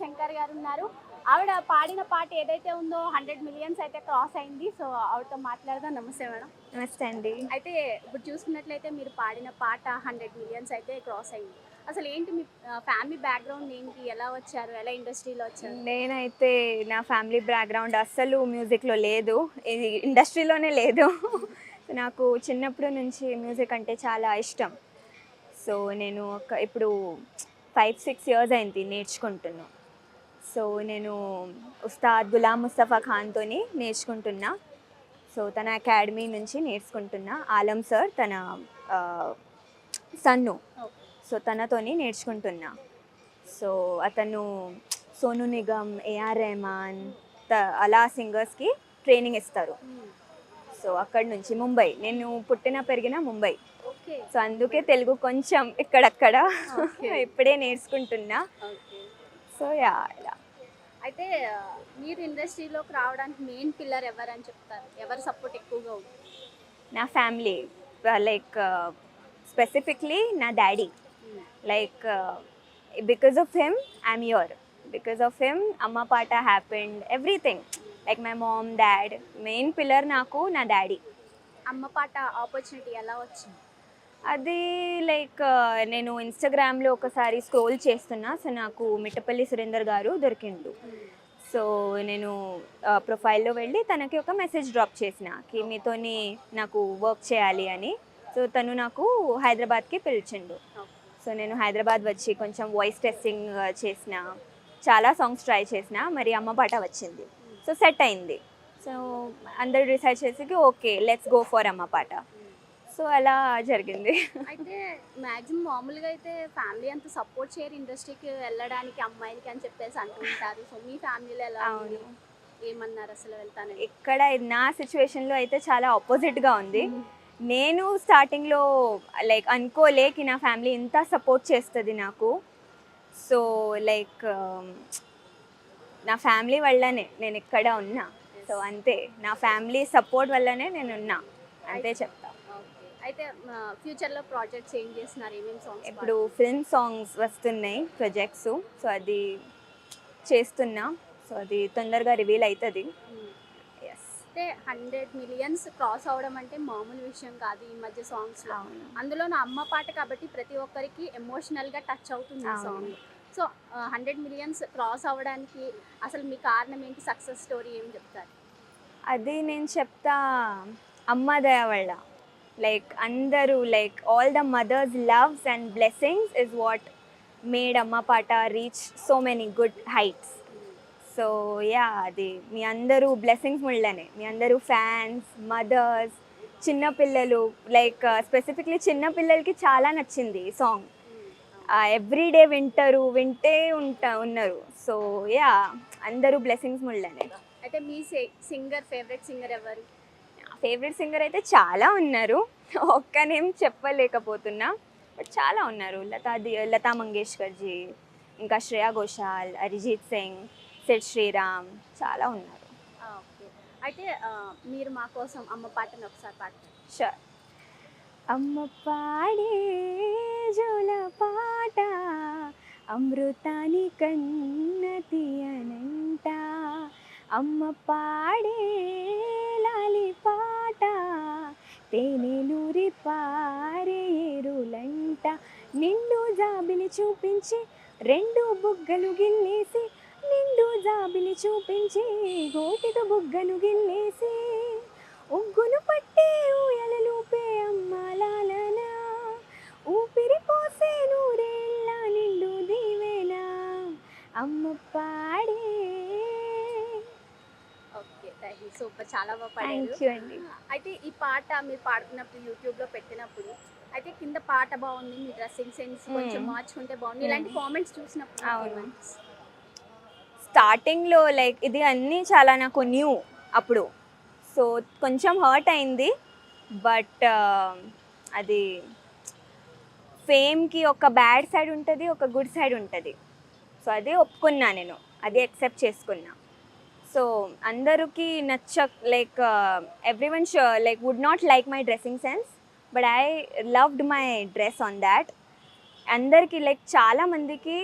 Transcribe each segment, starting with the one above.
శంకర్ గారు ఉన్నారు. ఆవిడ పాడిన పాట ఏదైతే ఉందో హండ్రెడ్ మిలియన్స్ అయితే క్రాస్ అయింది. సో ఆవిడతో మాట్లాడదాం. నమస్తే మేడం. నమస్తే అండి. అయితే ఇప్పుడు చూసుకున్నట్లయితే మీరు పాడిన పాట హండ్రెడ్ మిలియన్స్ అయితే క్రాస్ అయింది. అసలు ఏంటి మీ ఫ్యామిలీ బ్యాక్గ్రౌండ్ ఏంటి? ఎలా వచ్చారు? ఎలా ఇండస్ట్రీలో వచ్చారు? నేనైతే నా ఫ్యామిలీ బ్యాక్గ్రౌండ్ అస్సలు మ్యూజిక్లో లేదు. ఇది ఇండస్ట్రీలోనే లేదు. నాకు చిన్నప్పటి నుంచి మ్యూజిక్ అంటే చాలా ఇష్టం. సో నేను ఒక ఇప్పుడు ఫైవ్ సిక్స్ ఇయర్స్ అయింది నేర్చుకుంటున్నా సో నేను ఉస్తాద్ గులాం ముస్తఫా ఖాన్తో నేర్చుకుంటున్నా. సో తన అకాడమీ నుంచి నేర్చుకుంటున్నా. ఆలం సార్ తన సన్ను. సో తనతోని నేర్చుకుంటున్నా. సో అతను సోను నిగమ్ ఏఆర్ రెహమాన్ త- అలా సింగర్స్కి ట్రైనింగ్ ఇస్తారు. సో అక్కడి నుంచి ముంబై. నేను పుట్టిన పెరిగిన ముంబై. సో అందుకే తెలుగు కొంచెం ఇక్కడక్కడ. ఇప్పుడే నేర్చుకుంటున్నా. సో యా ఇలా అయితే మీరు ఇండస్ట్రీలోకి రావడానికి మెయిన్ పిల్లర్ ఎవరని చెప్తారు? ఎవరి సపోర్ట్ ఎక్కువగా ఉంది నా ఫ్యామిలీ. లైక్ స్పెసిఫిక్లీ నా daddy. Like because of him I'm your because of him అమ్మ పాట happened everything. Like my mom dad. Main pillar నాకు నా డాడీ. అమ్మ పాట ఆపర్చునిటీ ఎలా వచ్చింది? అది లైక్ నేను ఇన్స్టాగ్రామ్లో ఒకసారి స్క్రోల్ చేస్తున్నా. సో నాకు మిట్టపల్లి సురేందర్ గారు దొరికిండు. సో నేను ప్రొఫైల్లో వెళ్ళి తనకి ఒక మెసేజ్ డ్రాప్ చేసిన కి మీతోని నాకు వర్క్ చేయాలి అని. సో తను నాకు హైదరాబాద్కి పిలిచిండు. సో నేను హైదరాబాద్ వచ్చి కొంచెం వాయిస్ టెస్టింగ్ చేసిన. చాలా సాంగ్స్ ట్రై చేసిన. మరి అమ్మ పాట వచ్చింది. సో సెట్ అయింది. సో అందరు డిసైడ్ చేసి ఓకే లెట్స్ గో ఫర్ అమ్మ పాట. సో అలా జరిగింది. అయితే మాక్సిమం మామూలుగా అయితే ఫ్యామిలీ అంత సపోర్ట్ చేయరు ఇండస్ట్రీకి వెళ్ళడానికి అమ్మాయిలకి అని చెప్పేసి అంటుంటారు సో మీ ఫ్యామిలీలో ఎలా? అవును. ఏమన్నారు అసలు వెళ్తానని? ఇక్కడ నా సిచ్యువేషన్లో అయితే చాలా ఆపోజిట్గా ఉంది. నేను స్టార్టింగ్లో లైక్ అనుకోలేకి నా ఫ్యామిలీ ఇంత సపోర్ట్ చేస్తుంది నాకు. సో లైక్ నా ఫ్యామిలీ వల్లనే నేను ఇక్కడ ఉన్నా. సో అంతే. నా ఫ్యామిలీ సపోర్ట్ వల్లనే నేను ఉన్నా. అంతే ఓకే అయితే ఫ్యూచర్లో ప్రాజెక్ట్స్ ఏం చేస్తున్నారు? ఏమేమి సాంగ్స్ ఇప్పుడు ఫిల్మ్ సాంగ్స్ వస్తున్నాయి ప్రొజెక్ట్స్ సో అది చేస్తున్నా. సో అది తొందరగా రివీల్ అవుతుంది ఎస్ అయితే హండ్రెడ్ మిలియన్స్ క్రాస్ అవడం అంటే మామూలు విషయం కాదు ఈ మధ్య సాంగ్స్లో అవును. అందులో నా అమ్మ పాట కాబట్టి ప్రతి ఒక్కరికి ఎమోషనల్గా టచ్ అవుతుంది. Song so hundred millions cross అవ్వడానికి అసలు మీ కారణం ఏంటి? సక్సెస్ స్టోరీ ఏం చెప్తారు? అది నేను చెప్తా అమ్మ దయ వల్ల. లైక్ అందరూ like all the mothers loves and blessings is what made అమ్మ పాట reach so many good heights so yeah అది మీ అందరూ బ్లెస్సింగ్స్ ముళ్ళనే. మీ అందరూ ఫ్యాన్స్ మదర్స్ చిన్నపిల్లలు లైక్ స్పెసిఫిక్లీ uh, చిన్నపిల్లలకి చాలా నచ్చింది ఈ సాంగ్ ఎవ్రీ డే వింటారు వింటే ఉంటా ఉన్నారు. సో యా అందరూ బ్లెస్సింగ్స్ ముళ్ళనే. అయితే మీ సింగర్ ఫేవరెట్ సింగర్ ఎవరు? ఫేవరెట్ సింగర్ అయితే చాలా ఉన్నారు. ఒక్క నేమ్ చెప్పలేకపోతున్నా. బట్ చాలా ఉన్నారు. లతా ది లతా మంగేష్కర్ జీ ఇంకా శ్రేయా ఘోషాల్ అరిజిత్ సింగ్ సిడ్ శ్రీరామ్ చాలా ఉన్నారు. ఓకే. అయితే మీరు మా కోసం అమ్మ పాటను ఒకసారి పాడండి షూర్ అమ్మ పాడే జోల పాట అమృతాని కన్నతి అనంట అమ్మ పాడే తేనెలూరి పారే ఏరులంట. నిండు జాబిలి చూపించి రెండు బుగ్గలు గిల్లేసి నిండు జాబిలి చూపించి గోటిక బుగ్గను గిల్లేసి ఉగ్గును పట్టే ఊయలలూపే అమ్మాలాలన. ఊపిరి పోసే నూరేళ్ళ నిండు దీవేనా. అమ్మ పాడే సూపర్ చాలా బాగా పాడారు. అండి. అయితే ఈ పాట మీరు పాడుతున్నప్పుడు యూట్యూబ్లో పెట్టినప్పుడు అయితే కింద పాట బాగుంది మీ డ్రెస్సింగ్ సెన్స్ కొంచెం Hmm. మార్చుకుంటే బాగుంది. ఇలాంటి కామెంట్స్ చూసినప్పుడు అవును. comments. స్టార్టింగ్లో లైక్ ఇది అన్నీ చాలా నాకు న్యూ అప్పుడు. సో కొంచెం హర్ట్ అయింది బట్ అది ఫేమ్కి ఒక బ్యాడ్ సైడ్ ఉంటుంది ఒక గుడ్ సైడ్ ఉంటుంది. సో అదే ఒప్పుకున్నా నేను అది యాక్సెప్ట్ చేసుకున్నా. సో అందరికి నచ్చ like everyone like would not like my dressing sense but I loved my dress on that అందరికీ లైక్ చాలా మందికి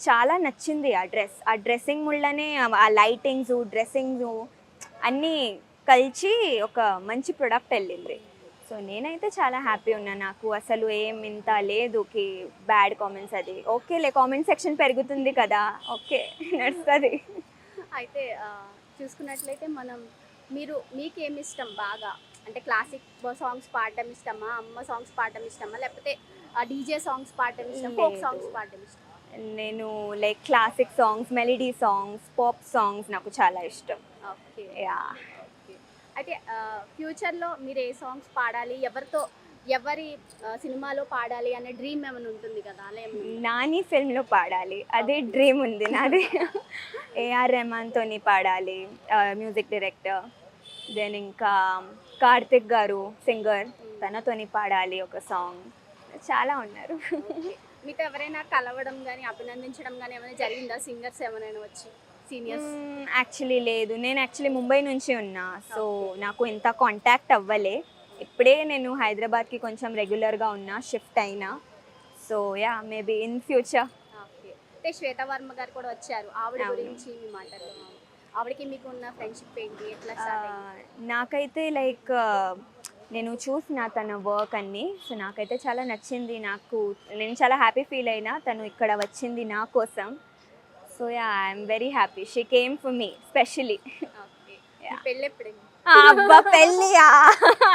చాలా నచ్చింది ఆ డ్రెస్. ఆ డ్రెస్సింగ్ ముళ్ళనే ఆ లైటింగ్స్ డ్రెస్సింగ్స్ అన్నీ కలిసి ఒక మంచి ప్రొడక్ట్ వెళ్ళింది. సో నేనైతే చాలా హ్యాపీ ఉన్నా. నాకు అసలు ఏం ఇంత లేదు కి బ్యాడ్ కామెంట్స్ అది. ఓకేలే కామెంట్ సెక్షన్ పెరుగుతుంది కదా. ఓకే నడుస్తుంది. అయితే చూసుకున్నట్లయితే మనం మీరు మీకు ఏమి ఇష్టం బాగా? అంటే క్లాసిక్ సాంగ్స్ పాడడం ఇష్టమా? అమ్మ సాంగ్స్ పాడడం ఇష్టమా? లేకపోతే డీజే సాంగ్స్ పాడడం ఇష్టం ఫోక్. సాంగ్స్ పాడడం ఇష్టం నేను like classic songs melody songs pop songs నాకు చాలా ఇష్టం. ఓకే. యా. ఓకే. అయితే ఫ్యూచర్లో మీరు ఏ సాంగ్స్ పాడాలి? ఎవరితో ఎవరి సినిమాలో పాడాలి అనే డ్రీమ్ ఏమైనా ఉంటుంది కదా? అలా ఉందా? నాని ఫిల్మ్లో పాడాలి. అదే డ్రీమ్ ఉంది నాది. ఏఆర్ రెహమాన్తోని పాడాలి. Music director. దెన్ ఇంకా కార్తిక్ గారు సింగర్ తనతోని పాడాలి ఒక సాంగ్. చాలా ఉన్నారు. మీతో ఎవరైనా కలవడం కానీ అభినందించడం కానీ ఏమైనా జరిగిందా? సింగర్స్ ఏమైనా వచ్చి? సీనియర్స్? యాక్చువల్లీ లేదు. నేను యాక్చువల్లీ ముంబై నుంచి ఉన్నా. సో నాకు ఇంత కాంటాక్ట్ అవ్వలే. ఇప్పుడే నేను హైదరాబాద్కి కొంచెం రెగ్యులర్గా ఉన్నా షిఫ్ట్ అయినా. So yeah maybe in future. Okay. అంటే శ్వేత వర్మ గారు కూడా వచ్చారు. ఆవిడ. గురించి మీ మాటలు ఆవిడకి మీకు ఉన్న ఫ్రెండ్షిప్ ఏంటి? ఎట్లా నాకైతే లైక్ నేను చూసిన తన వర్క్ అన్ని. సో నాకైతే చాలా నచ్చింది. నాకు నేను చాలా హ్యాపీ ఫీల్ అయినా తను ఇక్కడ వచ్చింది నా కోసం. So yeah I'm very happy she came for me specially okay. Yeah. పెళ్ళి ఎప్పుడు అబ్బా పెళ్ళియా?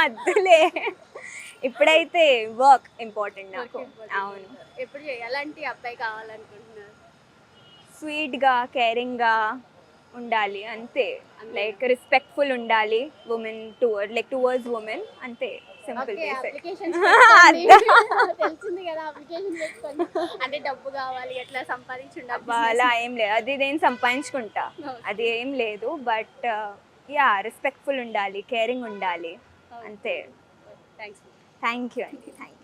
అద్దులే. ఇప్పుడైతే వర్క్ ఇంపార్టెంట్ నాకు. అవును. ఎప్పుడు ఎలాంటి అబ్బాయి కావాలనుకుంటున్నారు? స్వీట్గా కేరింగ్గా ఉండాలి అంతే. లైక్ రెస్పెక్ట్ఫుల్ ఉండాలి women to like towards women అంతే. సింపుల్ తెలిసింది కదా అప్లికేషన్ అంటే డబ్బు కావాలి ఎట్లా అలా ఏం లేదు. అది నేను సంపాదించుకుంటా. అది ఏం లేదు బట్ యా రెస్పెక్ట్ఫుల్ ఉండాలి కేరింగ్ ఉండాలి. అంతే. థ్యాంక్స్ థ్యాంక్ యూ అండి. థ్యాంక్